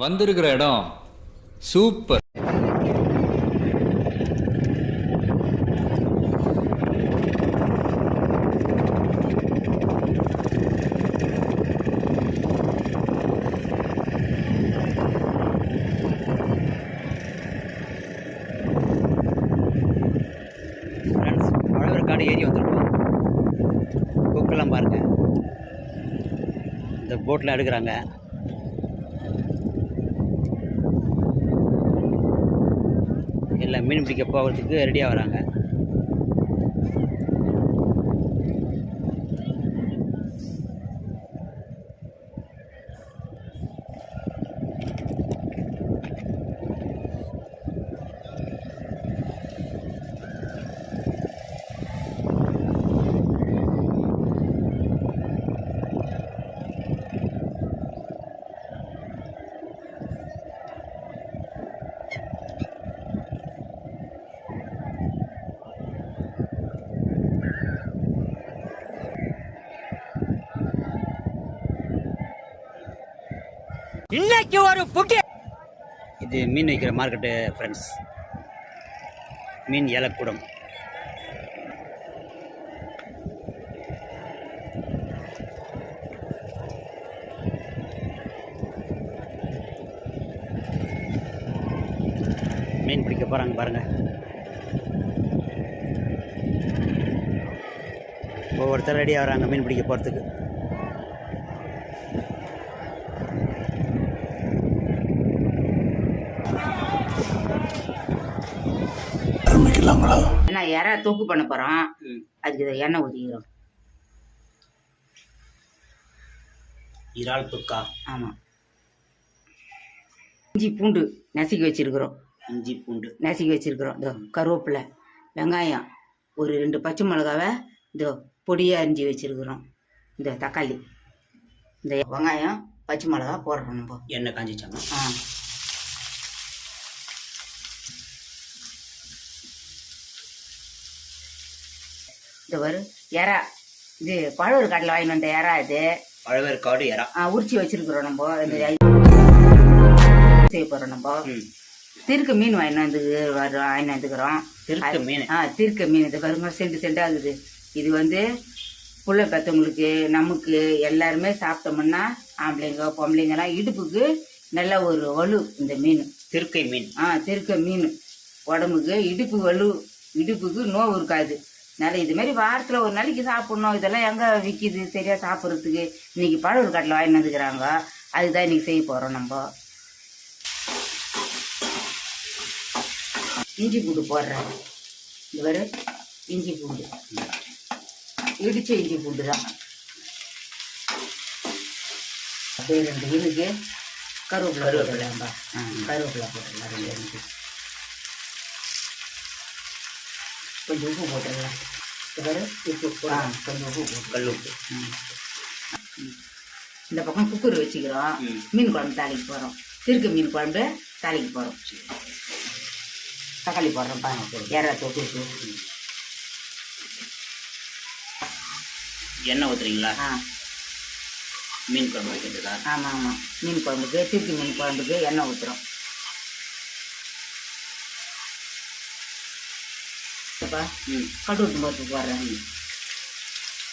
வந்திருக்கிற இடம் super. Friends Pazhaverkadu ஏரி வந்திருக்கோம். கொக்கெல்லாம் பாருங்கள் இந்த போட்டில் எடுக்கிறாங்க. எல்லாம் மீன் பிடிக்க போகிறதுக்கு ரெடியாக வராங்க. இன்னைக்கு ஒரு புட்டி இது மீன் வைக்கிற மார்க்கெட்டு ஃப்ரெண்ட்ஸ் மீன் ஏலக்கூடம். மீன் பிடிக்க போகிறாங்க பாருங்க. ஒவ்வொருத்தர் ரெடியாக வராங்க மீன் பிடிக்க போகிறதுக்கு என்ன யாரா தூக்கு பண்ண போறோம் அதுக்கு எண்ணெய் ஊற்றிக்கிறோம் இறால் தொக்கா ஆமா. இஞ்சி பூண்டு நசுக்கி வச்சிருக்கிறோம். இஞ்சி பூண்டு. நசுக்கி வச்சிருக்கிறோம். இதோ கருவேப்பிலை வெங்காயம் ஒரு ரெண்டு பச்சை மிளகாவை இதோ பொடியாக அரிஞ்சு வச்சிருக்கிறோம். இந்த தக்காளி. இந்த வெங்காயம் பச்சை மிளகா போடுறோம் நம்ம. எண்ணெய் காஞ்சிச்சாங்க. ஆ. இந்த வரு எறா. இது பழவர் காட்டில் வாங்கிட்டு வந்த எறா இது. பழவேற்காடு இறா ஆ, உரிச்சு வச்சிருக்கிறோம் நம்ம. இந்த செய்ய போறோம் நம்ம. திருக்கு மீன் வாங்கிட்டு வந்து வாங்கிட்டு வந்துக்கிறோம். திருக்கு மீன். ஆ திருக்க மீன். இது பாருங்க செண்டு செண்டாகுது இது வந்து புள்ள பெற்றவங்களுக்கு நமக்கு எல்லாருமே சாப்பிட்டோம்னா ஆம்பளைங்க பொம்பளைங்கலாம் இடுப்புக்கு நல்ல ஒரு வலு இந்த மீன். திருக்கை மீன். ஆ திருக்க மீன். உடம்புக்கு இடுப்பு வலு இடுப்புக்கு நோவு இருக்காது. அதனால் இது மாதிரி வாரத்தில் ஒரு நாளைக்கு சாப்பிட்ணும். இதெல்லாம் எங்கே விற்கிது சரியாக சாப்பிட்றதுக்கு. இன்றைக்கி பழவர் காட்டில் வாங்கி வந்துக்கிறாங்க. அதுதான் இன்றைக்கி செய்ய போகிறோம் நம்ம. இஞ்சி பூண்டு போடுறேன். இது இஞ்சி பூண்டு. இடித்த இஞ்சி பூண்டு தான். அப்படியே ரெண்டு இதுக்கு கருவேப்பிலை போட்டுடலாம்பா. ஆ கருவேப்பிலை போட்டுடலாம். ரெண்டு கொஞ்சம் உப்பு போட்டுடலாம் உப்பு ஆ கொஞ்சம் உப்பு போட்டு கல் உப்பு. இந்த பக்கம் குக்கர் வச்சுக்கிறோம். மீன் குழம்பு தாளிக்க போகிறோம் திருக்கு மீன் குழம்பு தாளிக்க போகிறோம் தக்காளி போடுறோம் பாருங்க. ஏற தொட்டு எண்ணெய் ஊற்றுறீங்களா ஆ. மீன் குழம்பு ஆமாம் ஆமாம் மீன் குழம்புக்கு திருக்கு மீன் குழம்புக்கு எண்ணெய் ஊற்றுறோம் அப்பா ம் கடுகு போட்டு போடுறேன்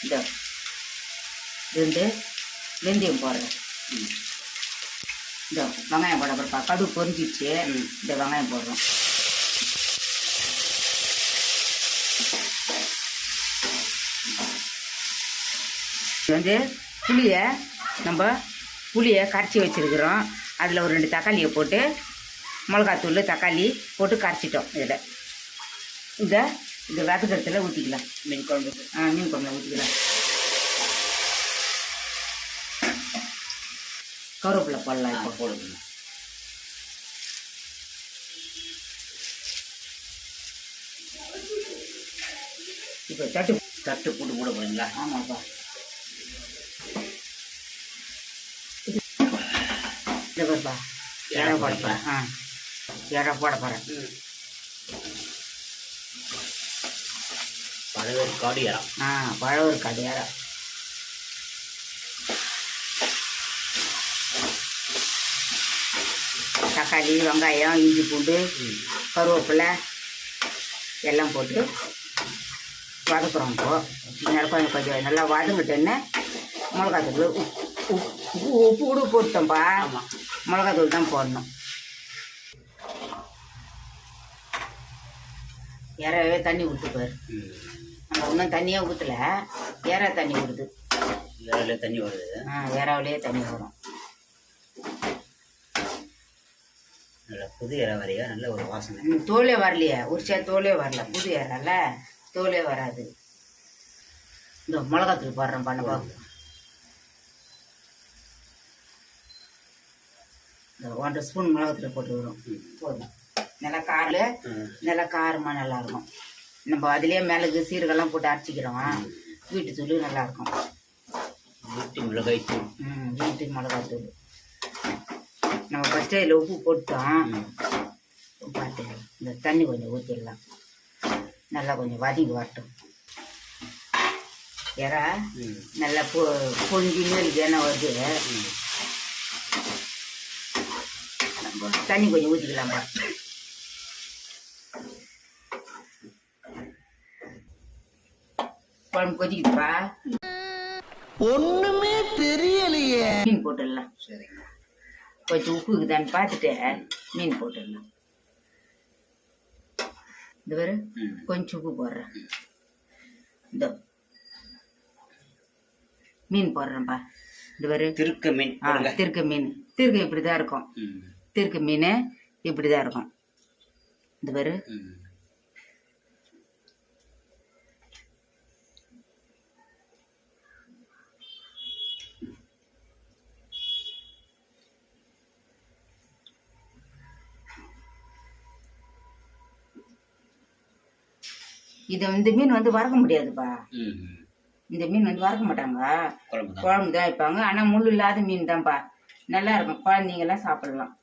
இந்த ரெண்டு வெந்தயம் போடுறேன் ம் இந்த வெங்காயம் போட போகிறப்பா கடுகு பொரிஞ்சிச்சு ம். இந்த வெங்காயம் போடுறோம் இது வந்து புளியை நம்ம புளியை கரைச்சி வச்சிருக்கிறோம். அதில் ஒரு ரெண்டு தக்காளியை போட்டு மிளகாத்தூள் தக்காளி போட்டு கரைச்சிட்டோம் இதில். இந்த இந்த வதக்கத்தில் ஊற்றிக்கலாம் மீன் குழம்புக்கு ஆ மீன் குழம்புல ஊற்றிக்கலாம் கருவேப்பிலை போடலாம் இப்போ. போடுங்க. இப்போ தட்டு. தட்டு போட்டு போட போறீங்களா? ஆமாப்பா. இந்த பாருப்பா. ஏழை போட? போகிறேன் ஆ. ஏழை போட போகிறேன் பழவேற்காடு இறா ஆ பழம் ஒரு கடை ஏழை தக்காளி வெங்காயம் இஞ்சி பூண்டு கருவேப்பிலை எல்லாம் போட்டு வதக்குறோம் இப்போ. நல்லா கொஞ்சம் கொஞ்சம் நல்லா வதங்கிட்டேன்னு மிளகாத்தூள் உப்பு உப்பு கூட போட்டோம்ப்பா ஆமாம் மிளகாத்தூள் தான் போடணும். இறவே தண்ணி ம். நம்ம இன்னும் தண்ணியாக ஊற்றல இறா தண்ணி விடுது இதில் தண்ணி வருது. ஆ இறாவிலே தண்ணி வரும். நல்ல புது இறை வரையா? நல்ல ஒரு வாசனை. தோலே வரலையே. உரிச்சா தோலே வரல. புது இறால தோலே வராது. இந்த மிளகாத்தூள் போடுறேன் பண்ணப்பா இந்த ஒன்றரை ஸ்பூன் மிளகாத்தூள் போட்டுக்கிறோம் ம். போதும். நல்லா காரில் நல்லா காரமாக நல்லா இருக்கும் நம்ம அதுலேயே மிளகு சீரகெல்லாம் போட்டு அரைச்சிக்கிறோம்? வீட்டு தூள் நல்லா இருக்கும் வீட்டு மிளகாய் தூள் ம் வீட்டு மிளகாத்தூள் நம்ம ஃபஸ்ட்டு இதில் உப்பு போட்டோம் பார்த்து இந்த தண்ணி கொஞ்சம் ஊற்றிடலாம் நல்லா கொஞ்சம் வதங்கி வரட்டும். ம். நல்லா பொ பொங்கி மேலுக்கு எண்ணெய் வருது. தண்ணி கொஞ்சம் ஊற்றிக்கலாம்ப்பா குழம்பு கொதிக்குதுப்பா ஒண்ணுமே தெரியலையே. மீன் போட்டுடலாம். சரிங்க கொஞ்சம் உப்பு இருக்குதான்னு பார்த்துட்டு மீன் போட்டுடலாம். இந்த பாரு கொஞ்சம் உப்பு போடுறேன். இந்த மீன் போடுறேன்ப்பா. இந்த பாரு. திருக்க மீன் ஆ. திருக்க மீன். திருக்க இப்படி தான் இருக்கும் திருக்க மீன் இப்படி தான் இருக்கும். இந்த பாரு. இது இந்த மீன் வந்து வறுக்க முடியாதுப்பா. இந்த மீன் வந்து வறுக்க மாட்டாங்க. குழம்பு தான் வைப்பாங்க. ஆனால் முள் இல்லாத மீன் தான்ப்பா நல்லா இருக்கும். குழந்தைங்கெல்லாம் சாப்பிடலாம்.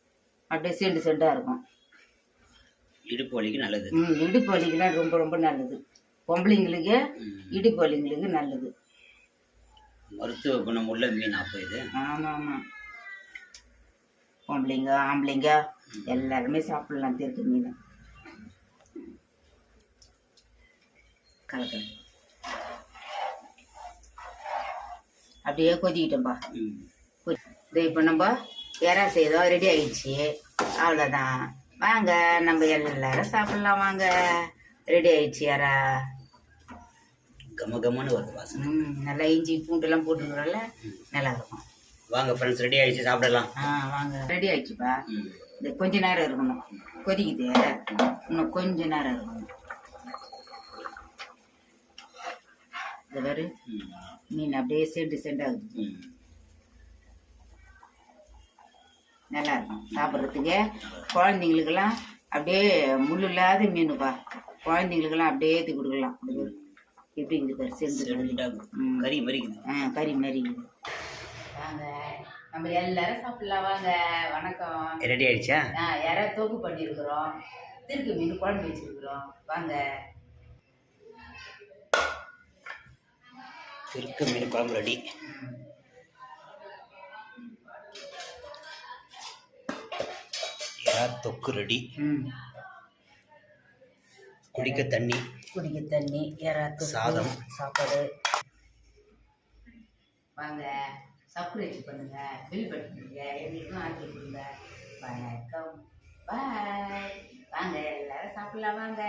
அப்படியே செண்டு செண்டாக இருக்கும். இடுப்பு வலிக்கு நல்லது. ம் இடுப்பு வலிக்கெல்லாம் ரொம்ப ரொம்ப நல்லது. பொம்பளைங்களுக்கு. இடுப்பு வலிங்களுக்கு நல்லது. மருத்துவ குணம் உள்ள மீன் அப்போ இது? ஆமாம் ஆமாம் பொம்பளைங்க ஆம்பளைங்க எல்லாருமே சாப்பிடலாம் திருட்டு மீன். கலக்கல் அப்படியே கொதிக்கிட்டோம்பா இது இப்போ நம்ம இறா செய்தோம் ரெடி ஆயிடுச்சு. அவ்வளோதான் வாங்க நம்ம எல்லாரும் சாப்பிடலாம். வாங்க. ரெடி ஆயிடுச்சு இறா கம கமன்னு வருது வாசனை. நல்லா இஞ்சி பூண்டுலாம் போட்டுக்கிறோம்ல நல்லா இருக்கும். வாங்க ஃப்ரெண்ட்ஸ் ரெடி ஆயிடுச்சு சாப்பிடலாம். ஆ வாங்க. ரெடி ஆயிடுச்சுப்பா. இது கொஞ்ச நேரம் இருக்கணும். கொதிக்குது. இன்னும் கொஞ்ச நேரம் இருக்கணும். இது வேறு மீன் அப்படியே செண்டு செண்டாகுது ம் நல்லா இருக்கும். சாப்பிட்றதுக்கு குழந்தைங்களுக்கெல்லாம் அப்படியே முள் இல்லாத மீனுப்பா. குழந்தைங்களுக்கெல்லாம் அப்படியே ஏற்றி கொடுக்கலாம். எப்படி இருக்குது பாரு செண்டு ரெண்டா ம். கறி மறிக்குது. ஆ கறி மாதிரி இருக்குது. வாங்க. நம்ம எல்லாரும் சாப்பிடலாம். வாங்க. வணக்கம். ரெடி ஆயிடுச்சா? ஆ யாராவது தொகு பண்ணியிருக்கிறோம். திருக்கு மீன் குழம்பு வச்சிருக்கிறோம். வாங்க. திருக்க மீன் குழம்பு ரெடி இறா தொக்கு ரெடி. குடிக்க தண்ணி. குடிக்க தண்ணி யாராவது சாதம். சாப்பாடு. வாங்க சப்ஸ்கிரைப் பண்ணுங்க பில் பண்ணுங்க எங்களுக்கும் ஆர்டர் கொடுங்க. வணக்கம். பாய் வாங்க எல்லாரும் சாப்பிடலாம் வாங்க.